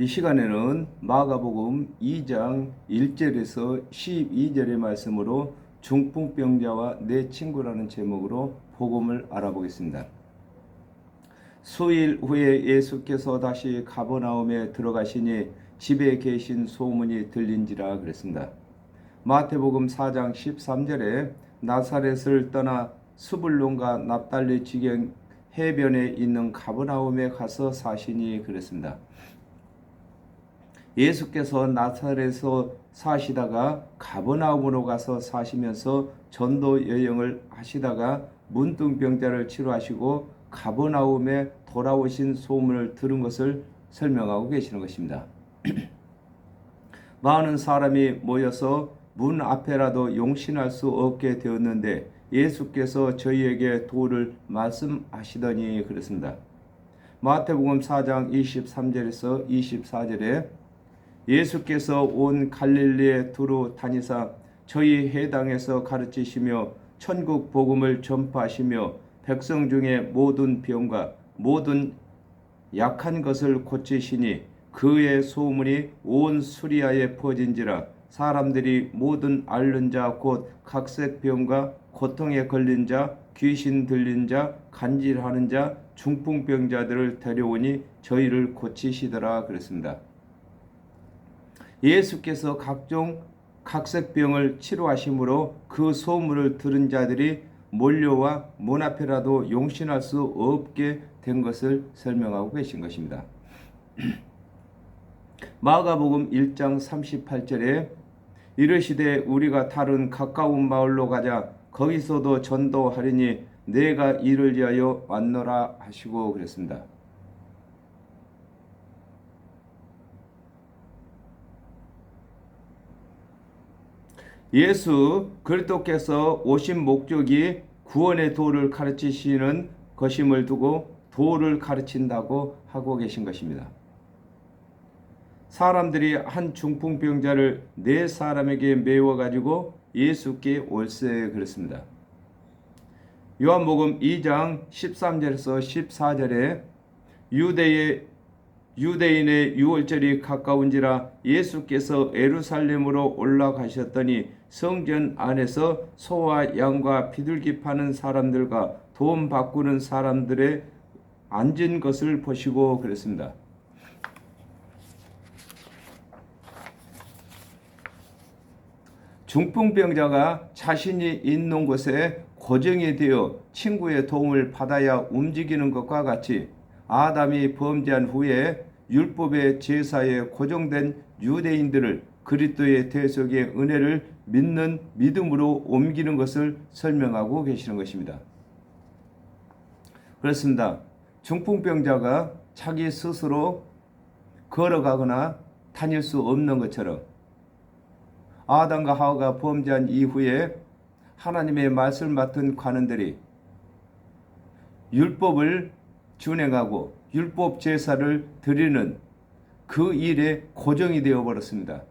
이 시간에는 마가복음 2장 1절에서 12절의 말씀으로 중풍병자와 내 친구라는 제목으로 복음을 알아보겠습니다. 수일 후에 예수께서 다시 가버나움에 들어가시니 집에 계신 소문이 들린지라 그랬습니다. 마태복음 4장 13절에 나사렛을 떠나 수불론과 납달리 지경 해변에 있는 가버나움에 가서 사시니 그랬습니다. 예수께서 나사렛에서 사시다가 가버나움으로 가서 사시면서 전도 여행을 하시다가 문둥병자를 치료하시고 가버나움에 돌아오신 소문을 들은 것을 설명하고 계시는 것입니다. 많은 사람이 모여서 문 앞에라도 용신할 수 없게 되었는데 예수께서 저희에게 도를 말씀하시더니 그랬습니다. 마태복음 4장 23절에서 24절에 예수께서 온 갈릴리에 두루 다니사 저희 해당에서 가르치시며 천국 복음을 전파하시며 백성 중에 모든 병과 모든 약한 것을 고치시니 그의 소문이 온 수리아에 퍼진지라 사람들이 모든 앓는 자 곧 각색 병과 고통에 걸린 자 귀신 들린 자 간질하는 자 중풍병자들을 데려오니 저희를 고치시더라 그랬습니다. 예수께서 각종 각색병을 치료하심으로 그 소문을 들은 자들이 몰려와 문 앞에라도 용신할 수 없게 된 것을 설명하고 계신 것입니다. 마가복음 1장 38절에 이르시되 우리가 다른 가까운 마을로 가자 거기서도 전도하리니 내가 이를 위하여 왔노라 하시고 그랬습니다. 예수 그리스도께서 오신 목적이 구원의 도를 가르치시는 것임을 두고 도를 가르친다고 하고 계신 것입니다. 사람들이 한 중풍병자를 네 사람에게 메워 가지고 예수께 올세 그랬습니다. 요한복음 2장 13절에서 14절에 유대의 유대인의 유월절이 가까운지라 예수께서 에루살렘으로 올라가셨더니 성전 안에서 소와 양과 비둘기 파는 사람들과 돈 바꾸는 사람들의 앉은 것을 보시고 그랬습니다. 중풍병자가 자신이 있는 곳에 고정이 되어 친구의 도움을 받아야 움직이는 것과 같이 아담이 범죄한 후에 율법의 제사에 고정된 유대인들을 그리스도의 대속의 은혜를 믿는 믿음으로 옮기는 것을 설명하고 계시는 것입니다. 그렇습니다. 중풍병자가 자기 스스로 걸어가거나 다닐 수 없는 것처럼 아담과 하와가 범죄한 이후에 하나님의 말씀을 맡은 관원들이 율법을 준행하고 율법 제사를 드리는 그 일에 고정이 되어 버렸습니다.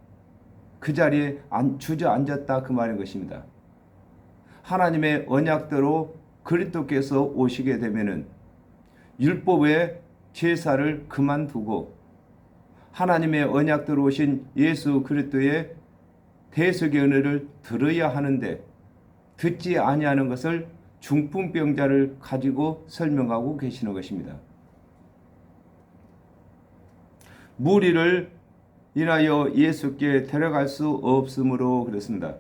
그 자리에 주저앉았다 그 말인 것입니다. 하나님의 언약대로 그리스도께서 오시게 되면은 율법의 제사를 그만두고 하나님의 언약대로 오신 예수 그리스도의 대속의 은혜를 들어야 하는데 듣지 아니하는 것을 중풍병자를 가지고 설명하고 계시는 것입니다. 무리를 인하여 예수께 데려갈 수 없으므로 그랬습니다.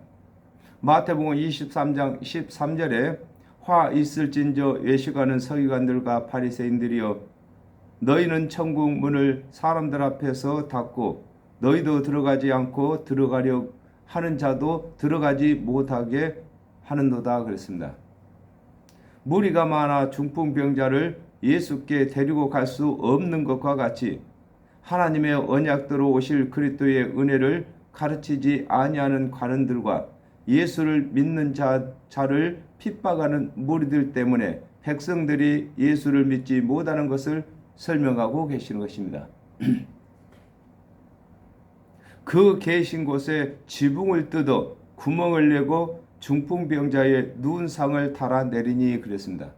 마태복음 23장 13절에 화 있을진저 외식하는 서기관들과 바리새인들이여 너희는 천국 문을 사람들 앞에서 닫고 너희도 들어가지 않고 들어가려 하는 자도 들어가지 못하게 하는도다 그랬습니다. 무리가 많아 중풍병자를 예수께 데리고 갈 수 없는 것과 같이 하나님의 언약대로 오실 그리스도의 은혜를 가르치지 아니하는 관원들과 예수를 믿는 자, 자를 핍박하는 무리들 때문에 백성들이 예수를 믿지 못하는 것을 설명하고 계시는 것입니다. 그 계신 곳에 지붕을 뜯어 구멍을 내고 중풍병자의 눈상을 달아내리니 그랬습니다.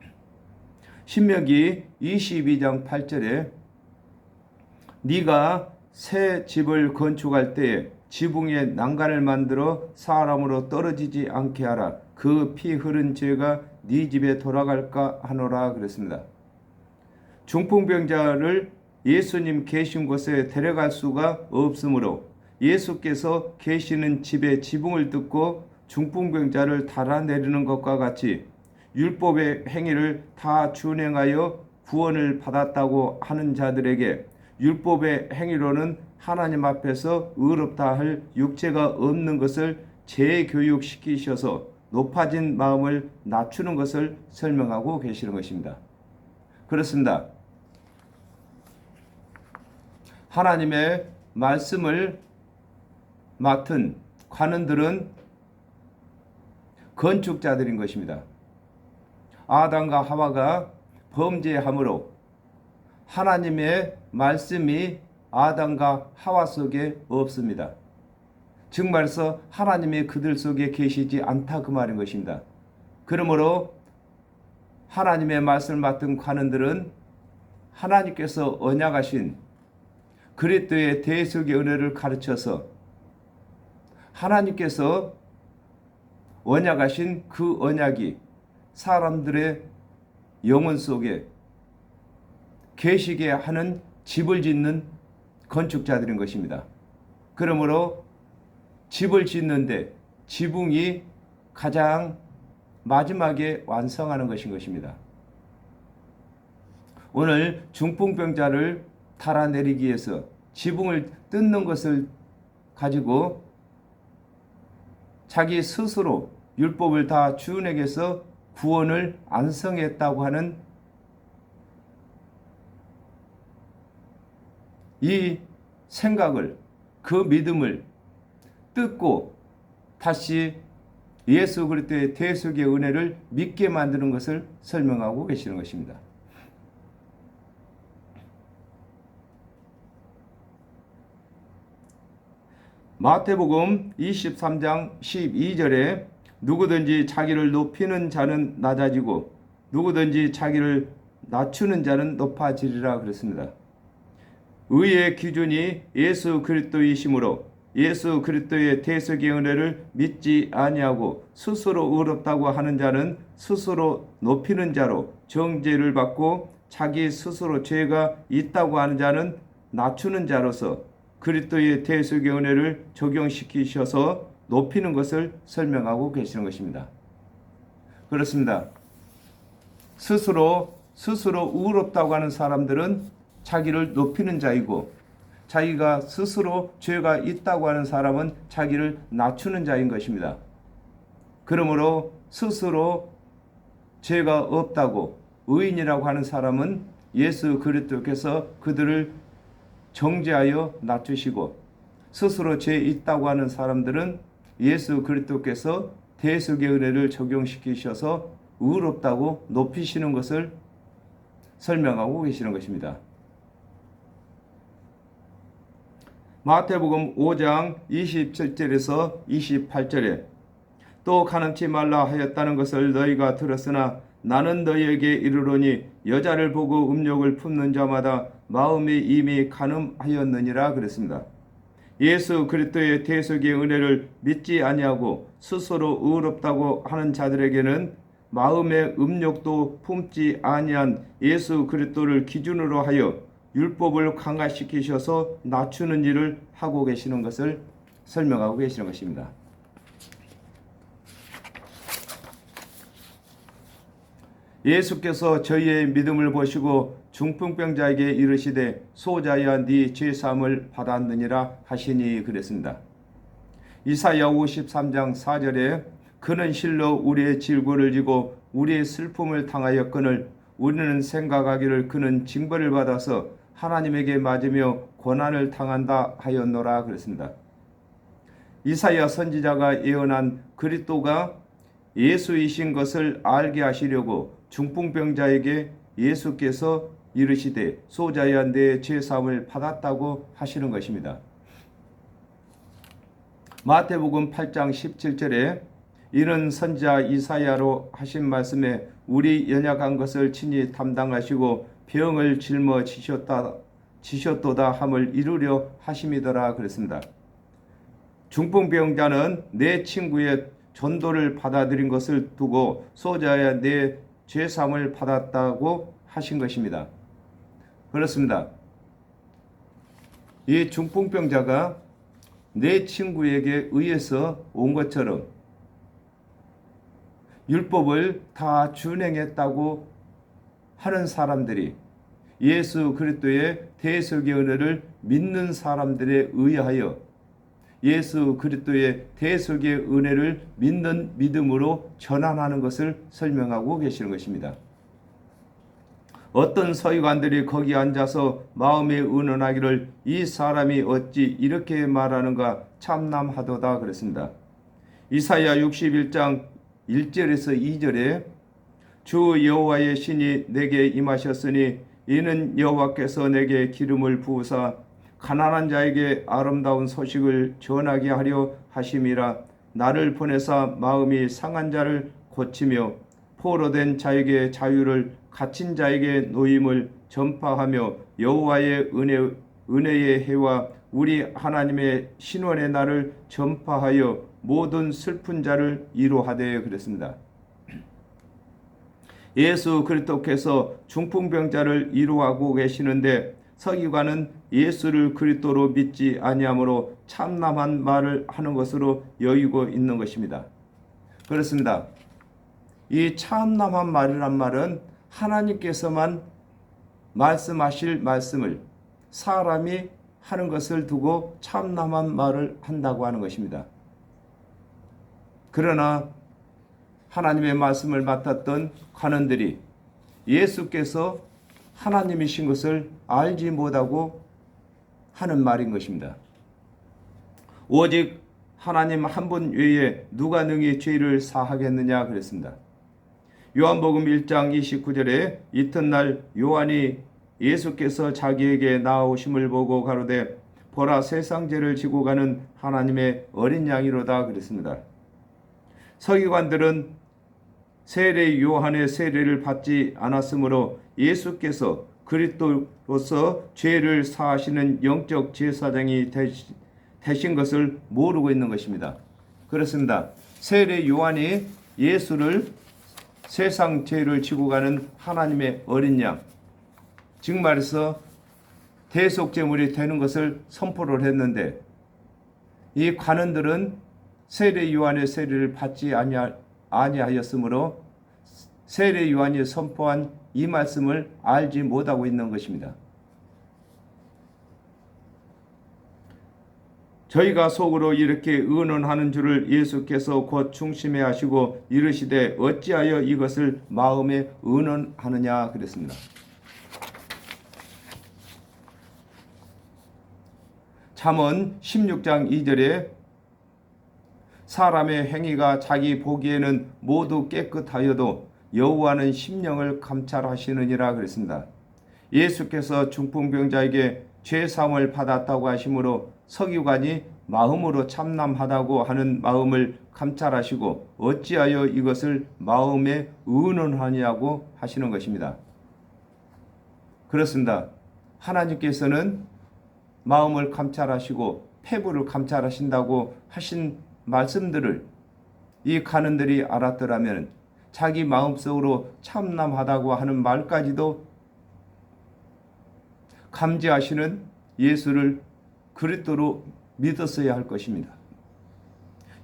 신명기 22장 8절에 네가 새 집을 건축할 때에 지붕에 난간을 만들어 사람으로 떨어지지 않게 하라. 그 피 흐른 죄가 네 집에 돌아갈까 하노라 그랬습니다. 중풍병자를 예수님 계신 곳에 데려갈 수가 없으므로 예수께서 계시는 집의 지붕을 뜯고 중풍병자를 달아내리는 것과 같이 율법의 행위를 다 준행하여 구원을 받았다고 하는 자들에게 율법의 행위로는 하나님 앞에서 의롭다 할 육체가 없는 것을 재교육시키셔서 높아진 마음을 낮추는 것을 설명하고 계시는 것입니다. 그렇습니다. 하나님의 말씀을 맡은 관원들은 건축자들인 것입니다. 아담과 하와가 범죄함으로 하나님의 말씀이 아담과 하와 속에 없습니다. 즉 말해서 하나님이 그들 속에 계시지 않다 그 말인 것입니다. 그러므로 하나님의 말씀을 맡은 관원들은 하나님께서 언약하신 그리스도의 대속의 은혜를 가르쳐서 하나님께서 언약하신 그 언약이 사람들의 영혼 속에 계시게 하는 집을 짓는 건축자들인 것입니다. 그러므로 집을 짓는데 지붕이 가장 마지막에 완성하는 것인 것입니다. 오늘 중풍병자를 달아내리기 위해서 지붕을 뜯는 것을 가지고 자기 스스로 율법을 다 주은에게서 구원을 안성했다고 하는 이 생각을 그 믿음을 뜯고 다시 예수 그리스도의 대속의 은혜를 믿게 만드는 것을 설명하고 계시는 것입니다. 마태복음 23장 12절에 누구든지 자기를 높이는 자는 낮아지고 누구든지 자기를 낮추는 자는 높아지리라 그랬습니다. 의의 기준이 예수 그리스도이심으로 예수 그리스도의 대속의 은혜를 믿지 아니하고 스스로 의롭다고 하는 자는 스스로 높이는 자로 정죄를 받고 자기 스스로 죄가 있다고 하는 자는 낮추는 자로서 그리스도의 대속의 은혜를 적용시키셔서 높이는 것을 설명하고 계시는 것입니다. 그렇습니다. 스스로 스스로 의롭다고 하는 사람들은 자기를 높이는 자이고 자기가 스스로 죄가 있다고 하는 사람은 자기를 낮추는 자인 것입니다. 그러므로 스스로 죄가 없다고 의인이라고 하는 사람은 예수 그리스도께서 그들을 정죄하여 낮추시고 스스로 죄 있다고 하는 사람들은 예수 그리스도께서 대속의 은혜를 적용시키셔서 의롭다고 높이시는 것을 설명하고 계시는 것입니다. 마태복음 5장 27절에서 28절에 또 가늠치 말라 하였다는 것을 너희가 들었으나 나는 너희에게 이르노니 여자를 보고 음욕을 품는 자마다 마음이 이미 가늠하였느니라 그랬습니다. 예수 그리스도의 대속의 은혜를 믿지 아니하고 스스로 의롭다고 하는 자들에게는 마음의 음욕도 품지 아니한 예수 그리스도를 기준으로 하여 율법을 강화시키셔서 낮추는 일을 하고 계시는 것을 설명하고 계시는 것입니다. 예수께서 저희의 믿음을 보시고 중풍병자에게 이르시되 소자야 네 죄사함을 받았느니라 하시니 그랬습니다. 이사야 53장 4절에 그는 실로 우리의 질고를 지고 우리의 슬픔을 당하였거늘 우리는 생각하기를 그는 징벌을 받아서 하나님에게 맞으며 고난을 당한다 하였노라 그랬습니다. 이사야 선지자가 예언한 그리스도가 예수이신 것을 알게 하시려고 중풍병자에게 예수께서 이르시되 소자야 내 죄사함을 받았다고 하시는 것입니다. 마태복음 8장 17절에 이는 선자 이사야로 하신 말씀에 우리 연약한 것을 친히 담당하시고 병을 짊어지셨다 지셨도다 함을 이루려 하심이더라 그랬습니다. 중풍병자는 내 친구의 전도를 받아들인 것을 두고 소자야 내 죄삼을 받았다고 하신 것입니다. 그렇습니다. 이 중풍병자가 내 친구에게 의해서 온 것처럼 율법을 다 준행했다고 하는 사람들이 예수 그리스도의 대속의 은혜를 믿는 사람들에 의하여 예수 그리스도의 대속의 은혜를 믿는 믿음으로 전환하는 것을 설명하고 계시는 것입니다. 어떤 서기관들이 거기 앉아서 마음에 의논하기를 이 사람이 어찌 이렇게 말하는가 참남하도다 그랬습니다. 이사야 61장 1절에서 2절에 주 여호와의 신이 내게 임하셨으니 이는 여호와께서 내게 기름을 부으사 가난한 자에게 아름다운 소식을 전하게 하려 하심이라 나를 보내사 마음이 상한 자를 고치며 포로된 자에게 자유를 갇힌 자에게 노임을 전파하며 여호와의 은혜 은혜의 해와 우리 하나님의 신원의 날을 전파하여 모든 슬픈 자를 이루하되 그랬습니다. 예수 그리스도께서 중풍병자를 이루하고 계시는데 서기관은 예수를 그리스도로 믿지 아니하므로 참남한 말을 하는 것으로 여유고 있는 것입니다. 그렇습니다. 이 참남한 말이란 말은 하나님께서만 말씀하실 말씀을 사람이 하는 것을 두고 참남한 말을 한다고 하는 것입니다. 그러나 하나님의 말씀을 맡았던 관원들이 예수께서 하나님이신 것을 알지 못하고 하는 말인 것입니다. 오직 하나님 한 분 외에 누가 능히 죄를 사하겠느냐 그랬습니다. 요한복음 1장 29절에 이튿날 요한이 예수께서 자기에게 나오심을 보고 가로되 보라 세상 죄를 지고 가는 하나님의 어린 양이로다 그랬습니다. 서기관들은 세례 요한의 세례를 받지 않았으므로 예수께서 그리스도로서 죄를 사하시는 영적 제사장이 되신 것을 모르고 있는 것입니다. 그렇습니다. 세례 요한이 예수를 세상 죄를 지고 가는 하나님의 어린 양, 즉 말해서 대속 제물이 되는 것을 선포를 했는데 이 관원들은 세례 요한의 세례를 받지 아니하 였으므로 세례 요한이 선포한 이 말씀을 알지 못하고 있는 것입니다. 저희가 속으로 이렇게 의논하는 줄을 예수께서 곧 중심에 하시고 이르시되 어찌하여 이것을 마음에 의논하느냐 그랬습니다. 잠언 16장 2절에 사람의 행위가 자기 보기에는 모두 깨끗하여도 여호와는 심령을 감찰하시느니라 그랬습니다. 예수께서 중풍병자에게 죄 사함을 받았다고 하시므로 서기관이 마음으로 참남하다고 하는 마음을 감찰하시고 어찌하여 이것을 마음에 의논하냐고 하시는 것입니다. 그렇습니다. 하나님께서는 마음을 감찰하시고 폐부를 감찰하신다고 하신 말씀들을 이 가는들이 알았더라면 자기 마음속으로 참남하다고 하는 말까지도 감지하시는 예수를 그리스도로 믿었어야 할 것입니다.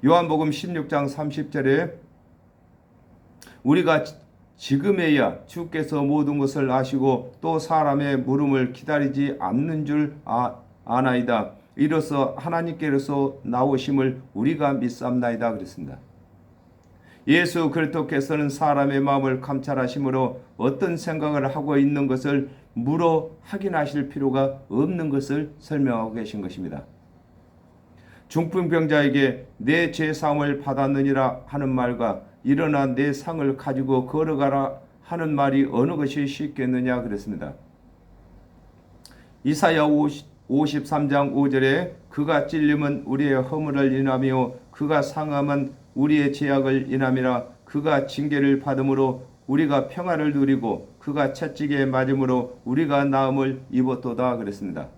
요한복음 16장 30절에 우리가 지금에야 주께서 모든 것을 아시고 또 사람의 물음을 기다리지 않는 줄 아, 아나이다. 이로써 하나님께로서 나오심을 우리가 믿삼나이다 그랬습니다. 예수 그리스도께서는 사람의 마음을 감찰하심으로 어떤 생각을 하고 있는 것을 물어 확인하실 필요가 없는 것을 설명하고 계신 것입니다. 중풍병자에게 내 죄사함을 받았느니라 하는 말과 일어나 내 상을 가지고 걸어가라 하는 말이 어느 것이 쉽겠느냐 그랬습니다. 이사야 53장 5절에 그가 찔림은 우리의 허물을 인하며 그가 상함은 우리의 죄악을 인함이라 그가 징계를 받음으로 우리가 평화를 누리고 그가 채찍에 맞음으로 우리가 나음을 입었도다 그랬습니다.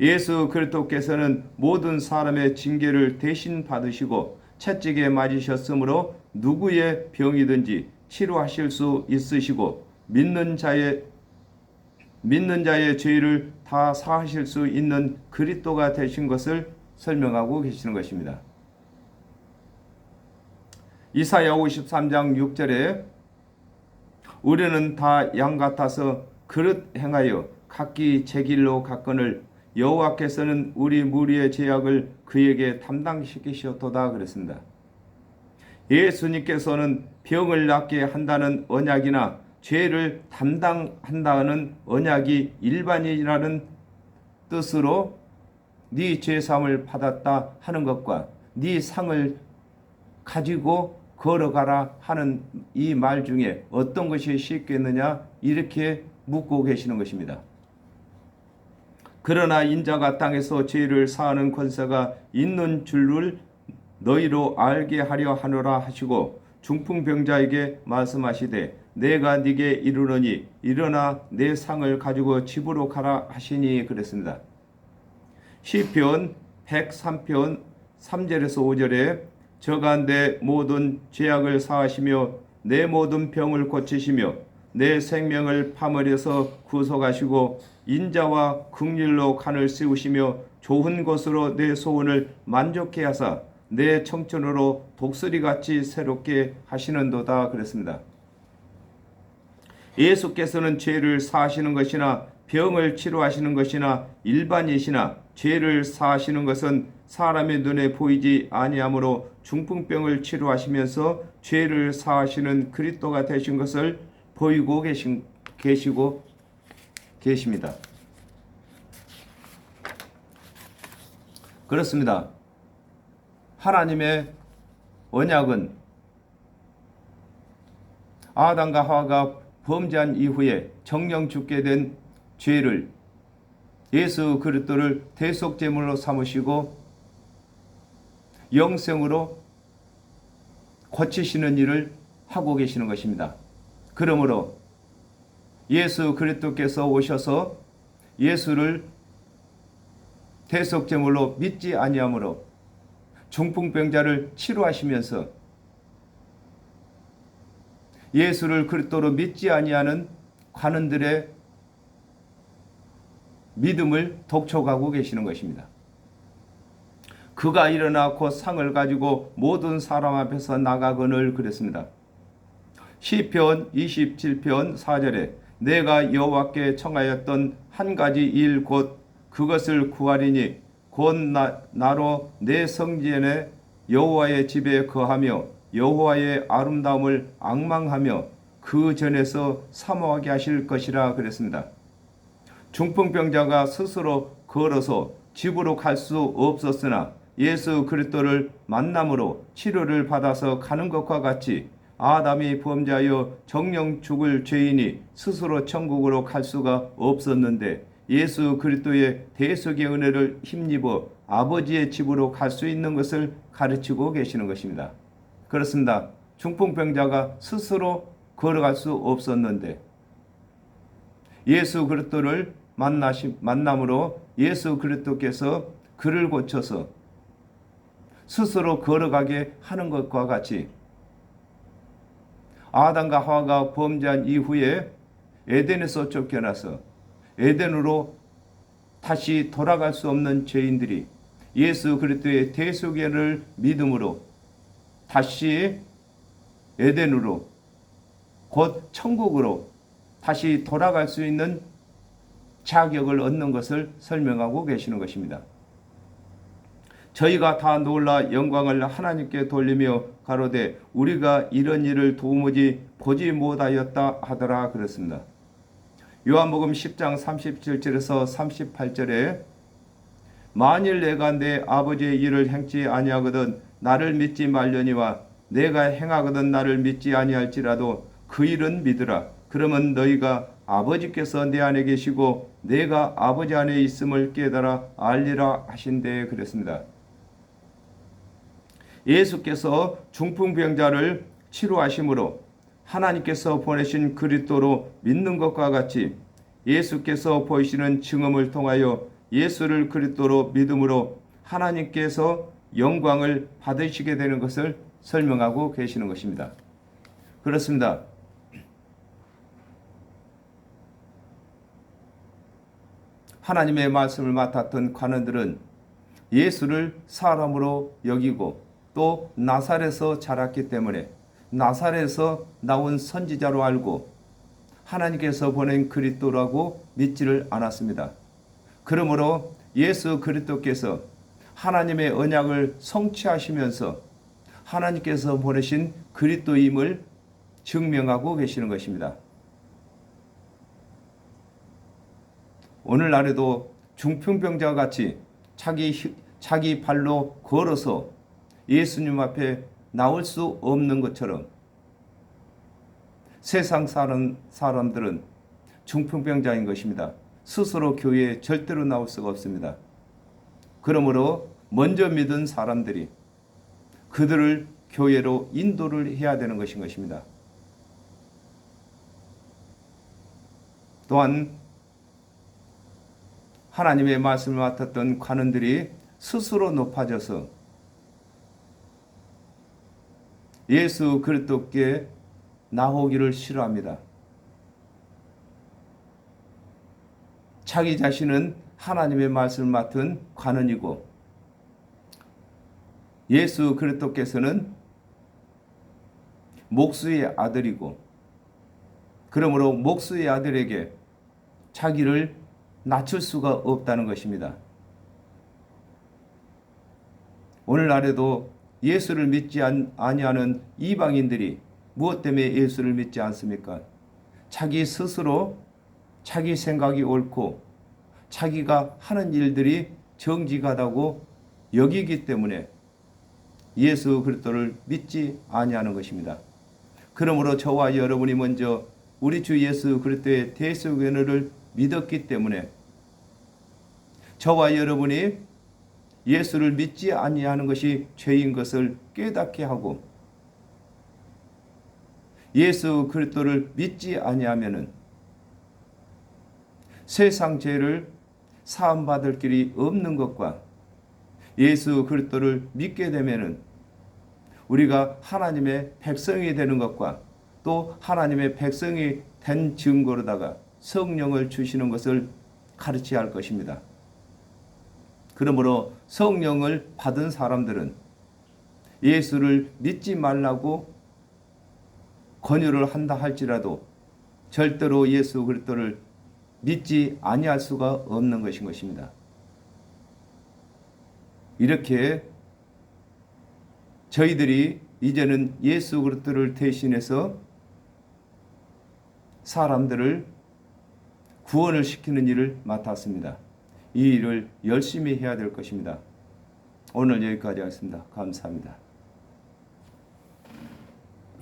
예수 그리스도께서는 모든 사람의 징계를 대신 받으시고 채찍에 맞으셨으므로 누구의 병이든지 치료하실 수 있으시고 믿는 자의 믿는 자의 죄를 다 사하실 수 있는 그리스도가 되신 것을 설명하고 계시는 것입니다. 이사야 53장 6절에 우리는 다 양 같아서 그릇 행하여 각기 제 길로 갔거늘 여호와께서는 우리 무리의 죄악을 그에게 담당시키셨도다 그랬습니다. 예수님께서는 병을 낫게 한다는 언약이나 죄를 담당한다는 언약이 일반이라는 뜻으로 네 죄삼을 받았다 하는 것과 네 상을 가지고 걸어가라 하는 이 말 중에 어떤 것이 쉽겠느냐 이렇게 묻고 계시는 것입니다. 그러나 인자가 땅에서 죄를 사하는 권세가 있는 줄을 너희로 알게 하려 하노라 하시고 중풍병자에게 말씀하시되 내가 네게 이르노니 일어나 내 상을 가지고 집으로 가라 하시니 그랬습니다. 시편 103편 3절에서 5절에 저가 내 모든 죄악을 사하시며 내 모든 병을 고치시며 내 생명을 파멸해서 구속하시고 인자와 극률로 간을 씌우시며 좋은 것으로 내 소원을 만족해 하사 내 청춘으로 독수리같이 새롭게 하시는도다 그랬습니다. 예수께서는 죄를 사하시는 것이나 병을 치료하시는 것이나 일반이시나 죄를 사하시는 것은 사람의 눈에 보이지 아니하므로 중풍병을 치료하시면서 죄를 사하시는 그리스도가 되신 것을 보이고 계신, 계시고 계십니다. 그렇습니다. 하나님의 언약은 아담과 하와가 범죄한 이후에 정령 죽게 된 죄를 예수 그리스도를 대속 제물로 삼으시고 영생으로 고치시는 일을 하고 계시는 것입니다. 그러므로 예수 그리스도께서 오셔서 예수를 대속 제물로 믿지 아니하므로 중풍병자를 치료하시면서 예수를 그리스도로 믿지 아니하는 관원들의 믿음을 독촉하고 계시는 것입니다. 그가 일어나 곧 상을 가지고 모든 사람 앞에서 나가거늘 그랬습니다. 시편 27편 4절에 내가 여호와께 청하였던 한 가지 일 곧 그것을 구하리니 곧 나, 나로 내 성전에 여호와의 집에 거하며 여호와의 아름다움을 악망하며 그 전에서 사모하게 하실 것이라 그랬습니다. 중풍병자가 스스로 걸어서 집으로 갈 수 없었으나 예수 그리스도를 만남으로 치료를 받아서 가는 것과 같이 아담이 범죄하여 정령 죽을 죄인이 스스로 천국으로 갈 수가 없었는데 예수 그리스도의 대속의 은혜를 힘입어 아버지의 집으로 갈 수 있는 것을 가르치고 계시는 것입니다. 그렇습니다. 중풍병자가 스스로 걸어갈 수 없었는데 예수 그리스도를 만나시, 만남으로 예수 그리스도께서 그를 고쳐서 스스로 걸어가게 하는 것과 같이 아담과 하와가 범죄한 이후에 에덴에서 쫓겨나서 에덴으로 다시 돌아갈 수 없는 죄인들이 예수 그리스도의 대속의를 믿음으로 다시 에덴으로 곧 천국으로 다시 돌아갈 수 있는 자격을 얻는 것을 설명하고 계시는 것입니다. 저희가 다 놀라 영광을 하나님께 돌리며 가로되 우리가 이런 일을 도무지 보지 못하였다 하더라 그랬습니다. 요한복음 10장 37절에서 38절에 만일 내가 내 아버지의 일을 행치 아니하거든 나를 믿지 말려니와 내가 행하거든 나를 믿지 아니할지라도 그 일은 믿으라 그러면 너희가 아버지께서 내 안에 계시고 내가 아버지 안에 있음을 깨달아 알리라 하신대 그랬습니다. 예수께서 중풍병자를 치료하심으로 하나님께서 보내신 그리스도로 믿는 것과 같이 예수께서 보이시는 증언을 통하여 예수를 그리스도로 믿음으로 하나님께서 영광을 받으시게 되는 것을 설명하고 계시는 것입니다. 그렇습니다. 하나님의 말씀을 맡았던 관원들은 예수를 사람으로 여기고 또 나사렛에서 자랐기 때문에 나사렛에서 나온 선지자로 알고 하나님께서 보낸 그리스도라고 믿지를 않았습니다. 그러므로 예수 그리스도께서 하나님의 언약을 성취하시면서 하나님께서 보내신 그리스도임을 증명하고 계시는 것입니다. 오늘날에도 중풍병자와 같이 자기 히- 자기 발로 걸어서 예수님 앞에 나올 수 없는 것처럼 세상 사람 사람들은 중풍병자인 것입니다. 스스로 교회에 절대로 나올 수가 없습니다. 그러므로 먼저 믿은 사람들이 그들을 교회로 인도를 해야 되는 것인 것입니다. 또한 하나님의 말씀을 맡았던 관원들이 스스로 높아져서 예수 그리스도께 나오기를 싫어합니다. 자기 자신은 하나님의 말씀을 맡은 관원이고 예수 그리스도께서는 목수의 아들이고 그러므로 목수의 아들에게 자기를 낮출 수가 없다는 것입니다. 오늘날에도 예수를 믿지 안- 아니하는 이방인들이 무엇 때문에 예수를 믿지 않습니까? 자기 스스로 자기 생각이 옳고 자기가 하는 일들이 정직하다고 여기기 때문에 예수 그리스도를 믿지 아니하는 것입니다. 그러므로 저와 여러분이 먼저 우리 주 예수 그리스도의 대속연을 믿었기 때문에 저와 여러분이 예수를 믿지 아니하는 것이 죄인 것을 깨닫게 하고 예수 그리스도를 믿지 아니하면은 세상 죄를 사함 받을 길이 없는 것과 예수 그리스도를 믿게 되면은 우리가 하나님의 백성이 되는 것과 또 하나님의 백성이 된 증거로다가 성령을 주시는 것을 가르쳐야 할 것입니다. 그러므로 성령을 받은 사람들은 예수를 믿지 말라고 권유를 한다 할지라도 절대로 예수 그리스도를 믿지 아니할 수가 없는 것인 것입니다. 이렇게 저희들이 이제는 예수 그리스도를 대신해서 사람들을 구원을 시키는 일을 맡았습니다. 이 일을 열심히 해야 될 것입니다. 오늘 여기까지 하겠습니다. 감사합니다.